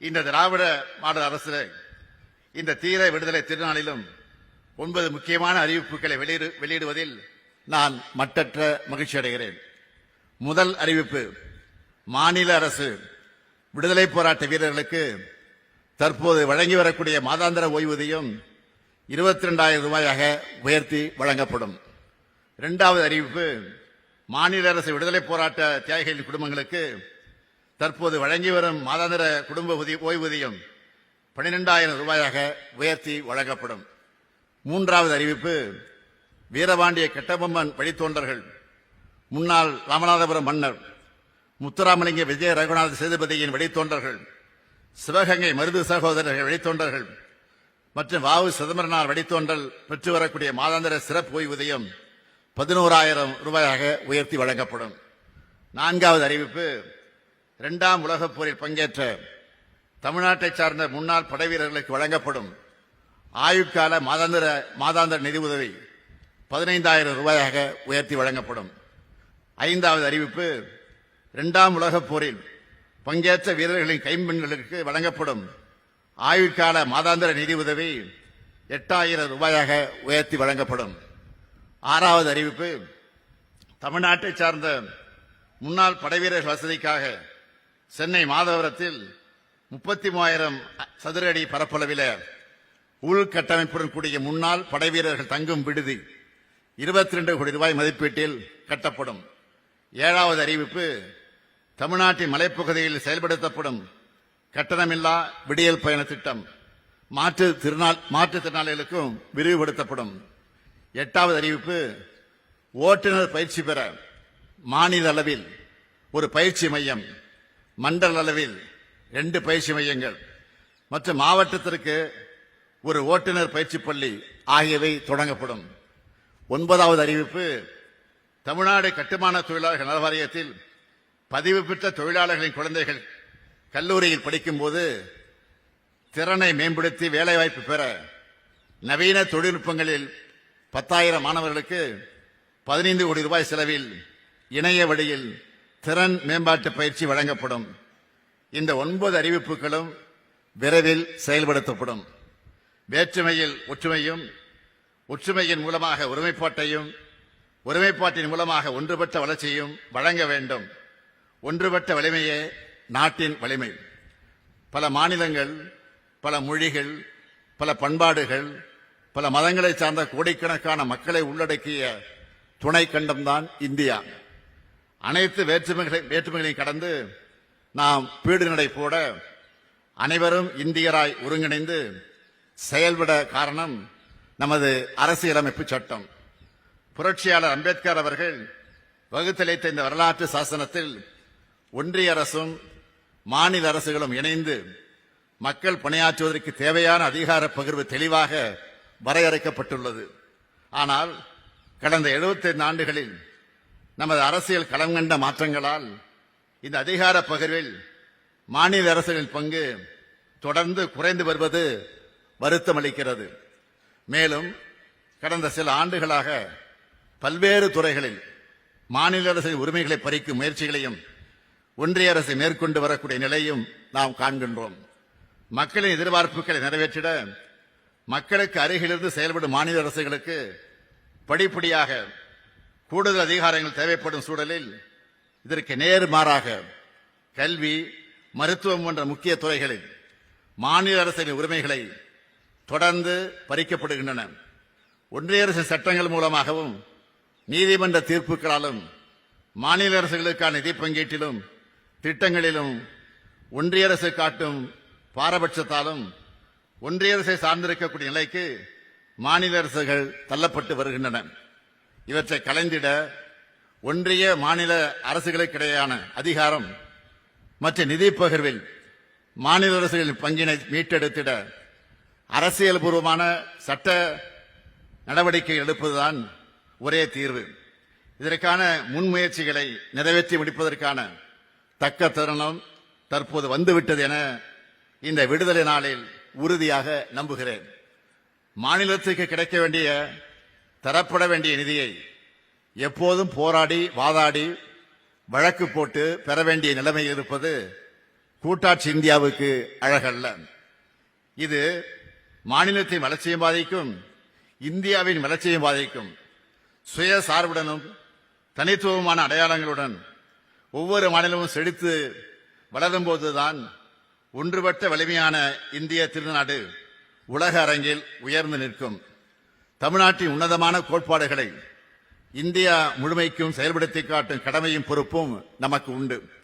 இந்த திராவிட மாடல் அரசு இந்த தீர விடுதலை திருநாளிலும் ஒன்பது முக்கியமான அறிவிப்புகளை வெளியிடு வெளியிடுவதில் நான் மட்டற்ற மகிழ்ச்சி அடைகிறேன் முதல் அறிவிப்பு மாநில அரசு விடுதலை போராட்ட வீரர்களுக்கு தற்போது வழங்கி வரக்கூடிய மாதாந்திர ஓய்வூதியம் இருபத்தி ரெண்டாயிரம் ரூபாயாக உயர்த்தி வழங்கப்படும். இரண்டாவது அறிவிப்பு மாநில அரசு விடுதலை போராட்ட தியாகிகளின் குடும்பங்களுக்கு தற்போது வழங்கி வரும் மாதாந்திர குடும்ப ஓய்வூதியம் பன்னிரெண்டாயிரம் ரூபாயாக உயர்த்தி வழங்கப்படும். மூன்றாவது அறிவிப்பு வீரபாண்டிய கட்டபொம்மன் வழித்தோன்றர்கள் முன்னாள் ராமநாதபுரம் மன்னர் முத்துராமலிங்க விஜய ரகுநாத சேதுபதியின் வழித்தோன்றர்கள் சிவகங்கை மருது சகோதரர்கள் வழித்தோன்றர்கள் மற்றும் வாவு சிதம்பரனார் வழித்தோன்றல் பெற்று வரக்கூடிய மாதாந்திர சிறப்பு ஓய்வூதியம் பதினோராயிரம் ரூபாயாக உயர்த்தி வழங்கப்படும். நான்காவது அறிவிப்பு இரண்டாம் உலகப் போரில் பங்கேற்ற தமிழ்நாட்டை சார்ந்த முன்னாள் படைவீரர்களுக்கு வழங்கப்படும் ஆயுட்கால மாதாந்திர மாதாந்திர நிதி உதவி பதினைந்தாயிரம் ரூபாயாக உயர்த்தி வழங்கப்படும். ஐந்தாவது அறிவிப்பு இரண்டாம் உலகப் போரில் பங்கேற்ற வீரர்களின் கைம்பெண்களுக்கு வழங்கப்படும் ஆயுட்கால மாதாந்திர நிதி உதவி எட்டாயிரம் ரூபாயாக உயர்த்தி வழங்கப்படும். ஆறாவது அறிவிப்பு தமிழ்நாட்டை சார்ந்த முன்னாள் படைவீரர் வசதிக்காக சென்னை மாதவரத்தில் முப்பத்தி மூவாயிரம் சதுர அடி பரப்பளவில் உள்கட்டமைப்புடன் கூடிய முன்னாள் படைவீரர்கள் தங்கும் விடுதி இருபத்தி ரெண்டு கோடி ரூபாய் மதிப்பீட்டில் கட்டப்படும். ஏழாவது அறிவிப்பு தமிழ்நாட்டின் மலைப்பகுதியில் செயல்படுத்தப்படும் கட்டணமில்லா விடியல் பயண திட்டம். மாற்று திருநாள் மாற்றுத்திறனாளிகளுக்கும் விரிவுபடுத்தப்படும். எட்டாவது அறிவிப்பு ஓட்டுநர் பயிற்சி பெற மாநில அளவில் ஒரு பயிற்சி மையம். மண்டல அளவில் ரெண்டு பயிற்சி மையங்கள் மற்றும் மாவட்டத்திற்கு ஒரு ஓட்டுநர் பயிற்சி பள்ளி ஆகியவை தொடங்கப்படும். ஒன்பதாவது அறிவிப்பு தமிழ்நாடு கட்டுமான தொழிலாளர்கள் நல வாரியத்தில் பதிவு பெற்ற தொழிலாளர்களின் குழந்தைகள் கல்லூரியில் படிக்கும்போது திறனை மேம்படுத்தி வேலைவாய்ப்பு பெற நவீன தொழில்நுட்பங்களில் பத்தாயிரம் மாணவர்களுக்கு பதினைந்து கோடி ரூபாய் செலவில் இணைய வழியில் திறன் மேம்பாட்டு பயிற்சி வழங்கப்படும். இந்த ஒன்பது அறிவிப்புகளும் விரைவில் செயல்படுத்தப்படும். வேற்றுமையில் ஒற்றுமையும் ஒற்றுமையின் மூலமாக ஒருமைப்பாட்டையும் ஒருமைப்பாட்டின் மூலமாக ஒன்றுபட்ட வளர்ச்சியும் வழங்க வேண்டும். ஒன்றுபட்ட வலிமையே நாட்டின் வலிமை. பல மாநிலங்கள் பல மொழிகள் பல பண்பாடுகள் பல மதங்களை சார்ந்த கோடிக்கணக்கான மக்களை உள்ளடக்கிய துணை கண்டம்தான் இந்தியா. அனைத்து வேற்றுமைகளை வேற்றுமைகளையும் கடந்து நாம் பீடு நடை போட அனைவரும் இந்தியராய் ஒருங்கிணைந்து செயல்பட காரணம் நமது அரசியலமைப்பு சட்டம். புரட்சியாளர் அம்பேத்கர் அவர்கள் வகுத்தளித்த இந்த வரலாற்று சாசனத்தில் ஒன்றிய அரசும் மாநில அரசுகளும் இணைந்து மக்கள் பணியாற்றுவதற்கு தேவையான அதிகார பகிர்வு தெளிவாக வரையறுக்கப்பட்டுள்ளது. ஆனால் கடந்த 75 ஆண்டுகளில் நமது அரசியல் களம் கண்ட மாற்றங்களால் இந்த அதிகார பகிர்வில் மாநில அரசுகளின் பங்கு தொடர்ந்து குறைந்து வருவது வருத்தமளிக்கிறது மேலும் கடந்த சில ஆண்டுகளாக பல்வேறு துறைகளில் மாநில அரசின் உரிமைகளை பறிக்கும் முயற்சிகளையும் ஒன்றிய அரசு மேற்கொண்டு வரக்கூடிய நிலையும் நாம் காண்கின்றோம். மக்களின் எதிர்பார்ப்புகளை நிறைவேற்றிட மக்களுக்கு அருகிலிருந்து செயல்படும் மாநில அரசுகளுக்கு படிப்படியாக கூடுதல் அதிகாரங்கள் தேவைப்படும் சூழலில் இதற்கு நேர்மாறாக கல்வி மருத்துவம் போன்ற முக்கிய துறைகளில் மாநில அரசின் உரிமைகளை தொடர்ந்து பறிக்கப்படுகின்றன. ஒன்றிய அரசு சட்டங்கள் மூலமாகவும் நீதிமன்ற தீர்ப்புகளாலும் மாநில அரசுகளுக்கான நிதி பங்கீட்டிலும் திட்டங்களிலும் ஒன்றிய அரசு காட்டும் பாரபட்சத்தாலும் ஒன்றிய அரசை சார்ந்திருக்கக்கூடிய நிலைக்கு மாநில அரசுகள் தள்ளப்பட்டு வருகின்றன. இவற்றை கலைந்திட ஒன்றிய மாநில அரசுகளுக்கிடையான அதிகாரம் மற்ற நிதி பகிர்வில் மாநில அரசுகளின் பங்கினை மீட்டெடுத்திட அரசியல்பூர்வமான சட்ட நடவடிக்கை எடுப்பதுதான் ஒரே தீர்வு. இதற்கான முன்முயற்சிகளை நிறைவேற்றி முடிப்பதற்கான தக்க தருணம் தற்போது வந்துவிட்டது என இந்த விடுதலை நாளில் உறுதியாக நம்புகிறேன். மாநிலத்துக்கு கிடைக்க வேண்டிய தரப்பட வேண்டிய நிதியை எப்போதும் போராடி வாதாடி வழக்கு போட்டு பெற வேண்டிய நிலைமை இருப்பது கூட்டாட்சி இந்தியாவுக்கு அழகல்ல. இது மாநிலத்தின் வளர்ச்சியும் பாதிக்கும் இந்தியாவின் வளர்ச்சியும் பாதிக்கும். சுய சார்புடனும் தனித்துவமான அடையாளங்களுடன் ஒவ்வொரு மாநிலமும் செழித்து வளரும் போதுதான் ஒன்றுபட்ட வலிமையான இந்திய திருநாடு உலக அரங்கில் உயர்ந்து நிற்கும். தமிழ்நாட்டின் உன்னதமான கோட்பாடுகளை இந்தியா முழுமைக்கும் செயல்படுத்தி காட்டும் கடமையும் பொறுப்பும் நமக்கு உண்டு.